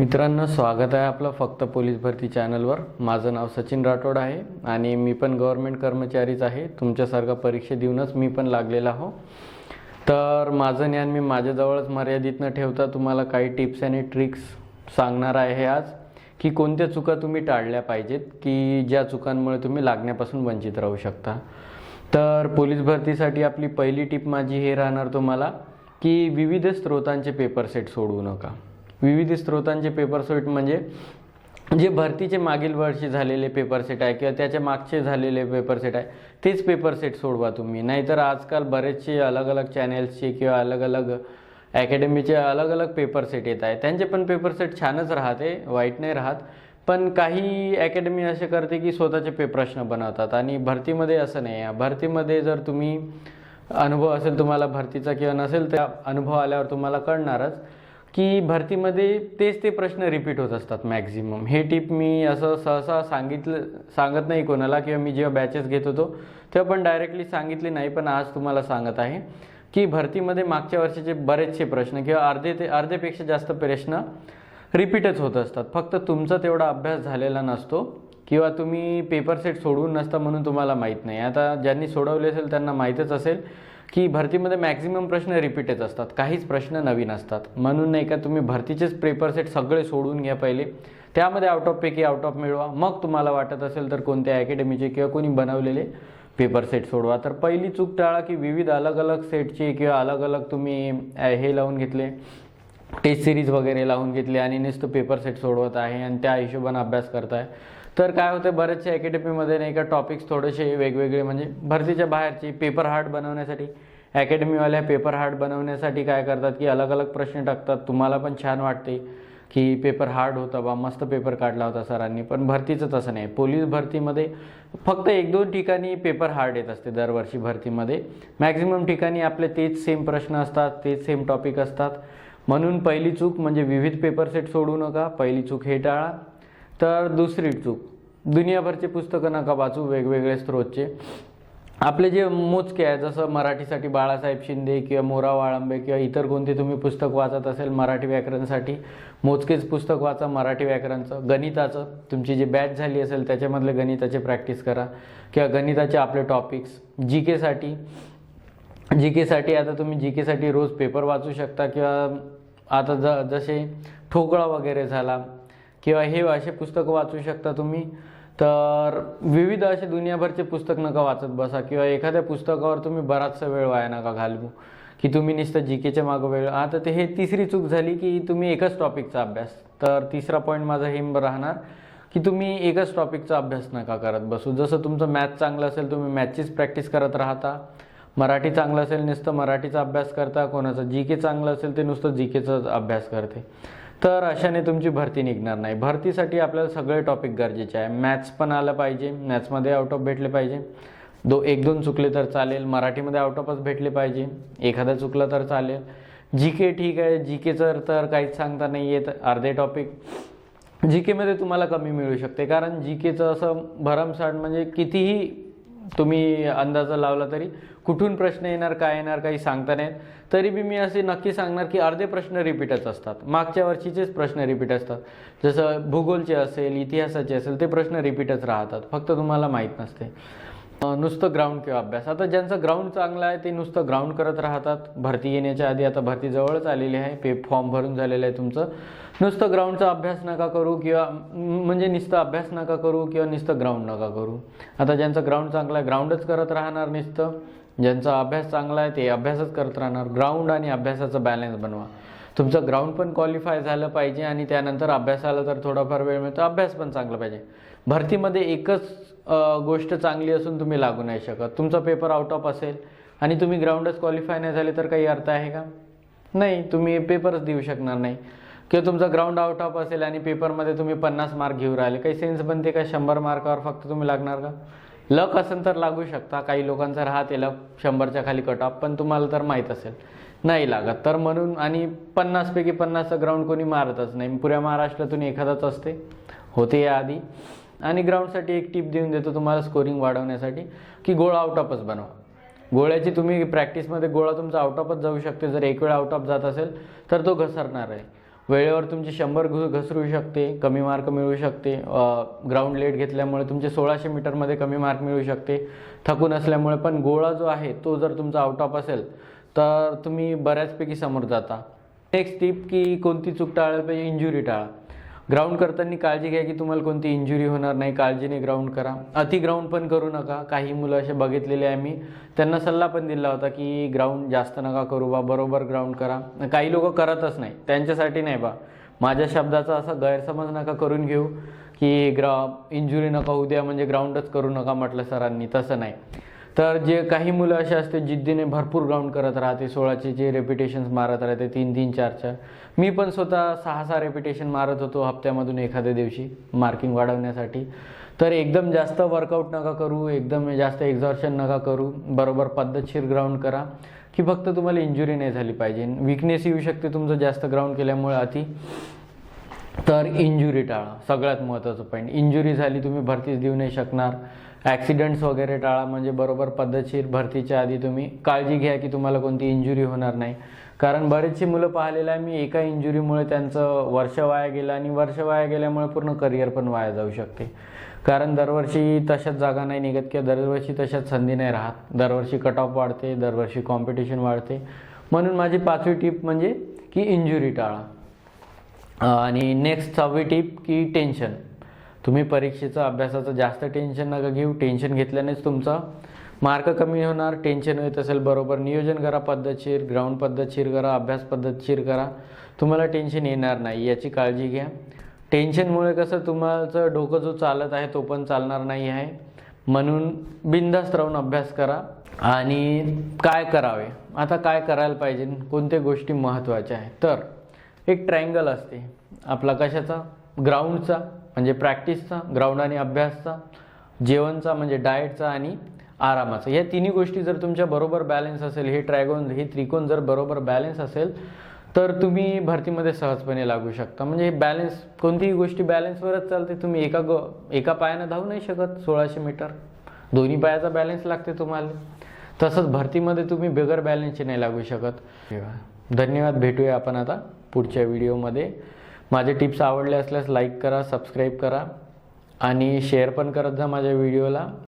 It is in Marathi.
मित्रांनो स्वागत आहे आपलं फक्त पोलीस भरती चॅनलवर. माझं नाव सचिन राठोड आहे आणि मी पण गव्हर्मेंट कर्मचारीच आहे. तुमच्यासारखा परीक्षा देऊनच मी पण लागलेला हो. तर माझं ज्ञान मी माझ्याजवळच मर्यादित न ठेवता तुम्हाला काही टिप्स आणि ट्रिक्स सांगणार आहे आज की कोणत्या चुका तुम्ही टाळल्या पाहिजेत की ज्या चुकांमुळे तुम्ही लागण्यापासून वंचित राहू शकता. तर पोलीस भरतीसाठी आपली पहिली टिप माझी हे राहणार तुम्हाला की विविध स्रोतांचे पेपर सेट सोडवू नका. विविध स्रोतांचे पेपर सेट म्हणजे जे भरतीचे मागील वर्षी झालेले पेपर सेट आहे किंवा त्याच्या मागचे झालेले पेपर सेट आहे तेच पेपर सेट सोडवा तुम्ही. नाहीतर आजकाल बरेचसे अलग अलग चॅनेल्सचे किंवा अलग अलग अकॅडमीचे अलग अलग पेपर सेट येत आहे त्यांचे पण पेपर सेट छानच राहते वाईट नाही राहत. पण काही अकॅडमी असे करते की स्वतःचे पे प्रश्न बनवतात आणि भरतीमध्ये असं नाही आहे. भरतीमध्ये जर तुम्ही अनुभव असेल तुम्हाला भरतीचा किंवा नसेल त्या अनुभव आल्यावर तुम्हाला कळणारच. की भरतीमध्ये तेच ते प्रश्न रिपीट होत असतात मॅक्झिमम हे टिप मी असं सहसा सांगितलं सांगत नाही कोणाला किंवा मी जेव्हा बॅचेस घेत होतो तेव्हा पण डायरेक्टली सांगितले नाही पण आज तुम्हाला सांगत आहे की भरतीमध्ये मागच्या वर्षीचे बरेचसे प्रश्न किंवा अर्धे ते अर्धेपेक्षा जास्त प्रश्न रिपीटच होत असतात. फक्त तुमचा तेवढा अभ्यास झालेला नसतो किंवा तुम्ही पेपर सेट सोडवून नसता म्हणून तुम्हाला माहीत नाही. आता ज्यांनी सोडवले असेल त्यांना माहीतच असेल. की भरतीमध्ये मॅक्झिमम प्रश्न रिपीटच असतात. काहीच प्रश्न नवीन असतात. म्हणून नाही का तुम्ही भरतीचेच पेपर सेट सगळे सोडून घ्या पहिले. त्यामध्ये आउट ऑफ पैकी आउट ऑफ मिळवा. मग तुम्हाला वाटत असेल तर कोणत्या अकॅडमीचे किंवा कोणी बनवलेले पेपर सेट सोडवा. तर पहिली चूक टाळा की विविध अलग अलग सेटचे किंवा अलग अलग तुम्ही हे लावून घेतले. टेस्ट सिरीज वगैरे लावून घेतले आणि नुसतं पेपर सेट सोडवत आहे आणि त्या हिशोबाने अभ्यास करताय. तर काय होतं बऱ्याचशा अकॅडमीमध्ये नाही का टॉपिक्स थोडेसे वेगवेगळे म्हणजे भरतीच्या बाहेरची पेपर हार्ड बनवण्यासाठी अकॅडमीवाल्या पेपर हार्ड बनवण्यासाठी काय करतात की अलग अलग प्रश्न टाकतात. तुम्हाला पण छान वाटते की पेपर हार्ड होता बा मस्त पेपर काढला होता सरांनी पण भरतीचं तसं नाही. पोलीस भरतीमध्ये फक्त एक दोन ठिकाणी पेपर हार्ड येत असते दरवर्षी भरतीमध्ये. मॅक्झिमम ठिकाणी आपले तेच सेम प्रश्न असतात तेच सेम टॉपिक असतात. म्हणून पहिली चूक म्हणजे विविध पेपर सेट सोडू नका पहिली चूक हे टाळा. तर दुसरी चूक. दुनियाभरचे पुस्तकं नका वाचू वेगवेगळे स्रोतचे. आपले जे मोजके आहे जसं मराठीसाठी बाळासाहेब शिंदे किंवा मोरा वाळंबे किंवा इतर कोणते तुम्ही पुस्तक वाचत असेल मराठी व्याकरणसाठी मोजकेच पुस्तक वाचा मराठी व्याकरणचं. गणिताचं तुमची जी बॅच झाली असेल त्याच्यामधले गणिताचे प्रॅक्टिस करा. किंवा गणिताचे आपले टॉपिक्स जी केसाठी जी केसाठी आता तुम्ही जी केसाठी रोज पेपर वाचू शकता किंवा आता ज जसे ठोकळा वगैरे झाला किंवा हे असे पुस्तकं वाचू शकता तुम्ही. तर विविध असे दुनियाभरचे पुस्तक नका वाचत बसा किंवा एखाद्या पुस्तकावर तुम्ही बराचसा वेळ वाया नका घालवू. की तुम्ही नुसतं जी केच्या मागं वेळ आता ते हे तिसरी चूक झाली की तुम्ही एकच टॉपिकचा अभ्यास. तर तिसरा पॉईंट माझा हेम राहणार की तुम्ही एकच टॉपिकचा अभ्यास नका करत बसू. जसं तुमचं मॅथ चांगलं असेल तुम्ही मॅथचीच प्रॅक्टिस करत राहता. मराठी चांगलं असेल नुसतं मराठीचा अभ्यास करता. कोणाचं जी के चांगलं असेल ते नुसतं जी केचाच अभ्यास करते. तर अशाने तुमची भरती निघणार नाही. भरतीसाठी आपल्याला सगळे टॉपिक गरजेचे आहे. मॅथ्स पण आलं पाहिजे. मॅथ्समध्ये आउट ऑफ भेटले पाहिजे. दो एक दोन चुकले तर चालेल. मराठीमध्ये आउट ऑफच भेटले पाहिजे. एखादा चुकलं तर चालेल. जी के ठीक आहे. जी केचं तर काहीच सांगता नाही येत अर्धे टॉपिक जी केमध्ये तुम्हाला कमी मिळू शकते. कारण जी केचं असं भरमसाठ म्हणजे कितीही तुम्ही अंदाजा लावला तरी. कुठून प्रश्न येणार काय येणार काही सांगता नाहीत. तरी बी मी असे नक्की सांगणार की अर्धे प्रश्न रिपीटच असतात. मागच्या वर्षीचेच प्रश्न रिपीट असतात. जसं भूगोलचे असेल इतिहासाचे असेल ते प्रश्न रिपीटच राहतात. फक्त तुम्हाला माहीत नसते. नुसतं ग्राउंड किंवा अभ्यास. आता ज्यांचं ग्राउंड चांगलं आहे ते नुसतं ग्राउंड करत राहतात. भरती येण्याच्या आधी आता भरती जवळच आलेली आहे. पे फॉर्म भरून झालेलं आहे तुमचं. नुसतं ग्राउंडचा अभ्यास नका करू किंवा म्हणजे नुसतं अभ्यास नका करू किंवा नुसतं ग्राउंड नका करू. आता ज्यांचं ग्राउंड चांगलं आहे ग्राउंडच करत राहणार नुसतं. ज्यांचा अभ्यास चांगला आहे ते अभ्यासच करत राहणार. ग्राउंड आणि अभ्यासाचा बॅलन्स बनवा. तुमचं ग्राउंड पण क्वालिफाय झालं पाहिजे आणि त्यानंतर अभ्यासाला तर थोडाफार वेळ मिळतो. अभ्यास पण चांगला पाहिजे. भरतीमध्ये एकच गोष्ट चांगली असून तुम्ही लागू नाही शकत. तुमचा पेपर आउट ऑफ असेल आणि तुम्ही ग्राउंडच क्वालिफाय नाही झाले तर काही अर्थ आहे का? नाही तुम्ही पेपरच देऊ शकणार नाही. किंवा तुमचा ग्राउंड आउट ऑफ असेल आणि पेपरमध्ये तुम्ही पन्नास मार्क घेऊ राहिले. काही सेन्स बनते का? शंभर मार्कावर फक्त तुम्ही लागणार का? लक असेल तर लागू शकता. काही लोकांचं राहते लक शंभरच्या खाली कट ऑफ पण तुम्हाला तर माहीत असेल. नाही लागत. तर म्हणून आणि पन्नासपैकी पन्नासचं ग्राउंड कोणी मारतच नाही. पुऱ्या महाराष्ट्रातून एखादाच असते. होते याआधी. आणि ग्राउंडसाठी एक टीप देऊन देतो तुम्हाला स्कोरिंग वाढवण्यासाठी की गोळा आउट ऑफच बनवा. गोळ्याची तुम्ही प्रॅक्टिसमध्ये गोळा तुमचा आउट ऑफच जाऊ शकते. जर एक वेळ आउट ऑफ जात असेल तर तो घसरणार आहे. वेळेवर तुमची शंभर घु घसरू शकते कमी मार्क मिळू शकते ग्राउंड लेट घेतल्यामुळे तुमचे सोळाशे मीटरमध्ये कमी मार्क मिळू शकते. थकून असल्यामुळे पण गोळा जो आहे तो जर तुमचा आउट ऑफ असेल तर तुम्ही बऱ्याचपैकी समोर जाता. नेक्स्ट टिप की कोणती चूक टाळायला पाहिजे? इंजुरी टाळा. ग्राउंड करताना काळजी घ्या की तुम्हाला कोणती इंजुरी होणार नाही काळजीने ग्राउंड करा. अति ग्राउंड पण करू नका. काही मुलं असे बघितलेले आहे मी. त्यांना सल्ला पण दिला होता की ग्राउंड जास्त नका करू बा बरोबर ग्राउंड करा. काही लोक करतच नाही. त्यांच्यासाठी नाही बा. माझ्या शब्दाचा असा गैरसमज नका करून घेऊ की ग्रा इंजुरी नका होऊ द्या म्हणजे ग्राउंडच करू नका म्हटलं सरांनी. तसं नाही. तर जे काही मुलं असे असते जिद्दीने भरपूर ग्राउंड करत राहते सोळाचे जे रेपिटेशन्स मारत राहते तीन तीन चार चार. मी पण स्वतः सहा सहा रेपिटेशन मारत होतो हप्त्यामधून एखाद्या दिवशी मार्किंग वाढवण्यासाठी. तर एकदम जास्त वर्कआउट नका करू एकदम जास्त एक्झॉर्शन नका करू बरोबर पद्धतशीर ग्राउंड करा की फक्त तुम्हाला इंजुरी नाही झाली पाहिजे. विकनेस येऊ शकते तुमचं जास्त ग्राउंड केल्यामुळे अति. तर इंजुरी टाळा सगळ्यात महत्त्वाचं पॉईंट इंजुरी झाली तुम्ही भरतीच देऊ नाही शकणार. ॲक्सिडेंट्स वगैरे टाळा म्हणजे बरोबर पद्धतशीर भरतीच्या आधी तुम्ही काळजी घ्या की तुम्हाला कोणती इंजुरी होणार नाही. कारण बरेचशी मुलं पाहिलेलं आहे मी एका इंजुरीमुळे त्यांचं वर्ष वाया गेलं आणि वर्ष वाया गेल्यामुळे पूर्ण करिअर पण वाया जाऊ शकते. कारण दरवर्षी तशाच जागा नाही निघत किंवा दरवर्षी तशाच संधी नाही राहत. दरवर्षी कट ऑफ वाढते दरवर्षी कॉम्पिटिशन वाढते. म्हणून माझी पाचवी टिप म्हणजे की इंजुरी टाळा. आणि नेक्स्ट सहावी टीप की टेन्शन तुम्ही परीक्षेचं अभ्यासाचं जास्त टेन्शन नका घेऊ. टेन्शन घेतल्यानेच तुमचा मार्क कमी होणार. टेन्शन येत असेल बरोबर. नियोजन करा पद्धतशीर ग्राउंड पद्धतशीर करा अभ्यास पद्धतशीर करा. तुम्हाला टेन्शन येणार नाही याची काळजी घ्या. टेन्शनमुळे कसं तुम्हालाचं डोकं जो चालत आहे तो पण चालणार नाही आहे. म्हणून बिंदास्त राहून अभ्यास करा आणि काय करावे? आता काय करायला पाहिजे? कोणत्या गोष्टी महत्त्वाच्या आहेत? तर एक ट्रायंगल असते. आपला कशाचा? ग्राउंडचा म्हणजे प्रॅक्टिसचा ग्राउंड आणि अभ्यासचा जेवणचा म्हणजे डाएटचा आणि आरामाचा. या तिन्ही गोष्टी जर तुमच्या बरोबर बॅलन्स असेल हे ट्रॅगोन हे त्रिकोण जर बरोबर बॅलन्स असेल तर तुम्ही भरतीमध्ये सहजपणे लागू शकता. म्हणजे हे बॅलन्स कोणतीही गोष्टी बॅलन्सवरच चालते. तुम्ही एका गो एका पायानं धावू नाही शकत सोळाशे मीटर. दोन्ही पायाचा बॅलन्स लागते तुम्हाला. तसंच भरतीमध्ये तुम्ही बिगर बॅलन्सचे नाही लागू शकत. धन्यवाद. भेटूया आपण आता पुढच्या व्हिडिओमध्ये. माझे टिप्स आवडले असल्यास लाईक करा सबस्क्राईब करा आणि शेअर पण करत जा माझ्या व्हिडिओला